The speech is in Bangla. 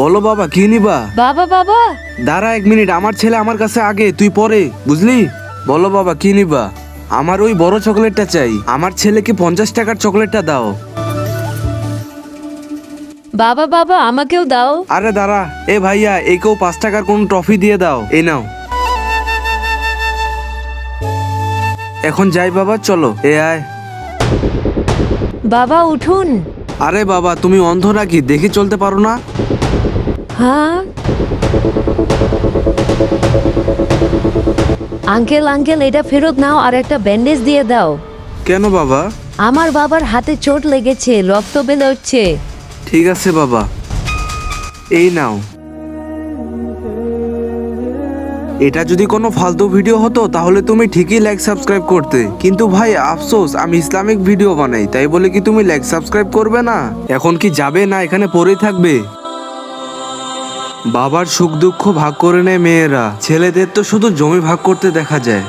বলো বাবা কি নিবা? বাবা বাবা। দাঁড়া এক মিনিট আমার ছেলে আমার কাছে আগে তুই পরে বুঝলি? বলো বাবা কি নিবা? আমার ওই বড় চকলেটটা চাই। আমার ছেলেকে পঞ্চাশ টাকার চকলেটটা দাও। বাবা বাবা আমাকেও দাও। আরে দাঁড়া এ ভাইয়া একেও পাঁচ টাকার কোন ট্রফি দিয়ে দাও এই নাও। এখন যাই বাবা চলো এ আয়। বাবা উঠুন। আরে বাবা তুমি অন্ধ নাকি? দেখে চলতে পারো না? হ্যাঁ? আঙ্কেল আঙ্কেল এটা ফেরত নাও আর একটা ব্যান্ডেজ দিয়ে দাও। কেন বাবা? আমার বাবার হাতে চোট লেগেছে রক্ত বেরোচ্ছে। ঠিক আছে বাবা। এই নাও। এটা যদি কোনো ফালতু ভিডিও হতো তাহলে তুমি ঠিকই লাইক সাবস্ক্রাইব করতে। কিন্তু ভাই আফসোস আমি ইসলামিক ভিডিও বানাই তাই বলে কি তুমি লাইক সাবস্ক্রাইব করবে না? এখন কি যাবে না এখানে পড়েই থাকবে? বাবার সুখ দুঃখ ভাগ করে নেয় মেয়েরা। ছেলেদের তো শুধু জমি ভাগ করতে দেখা যায়।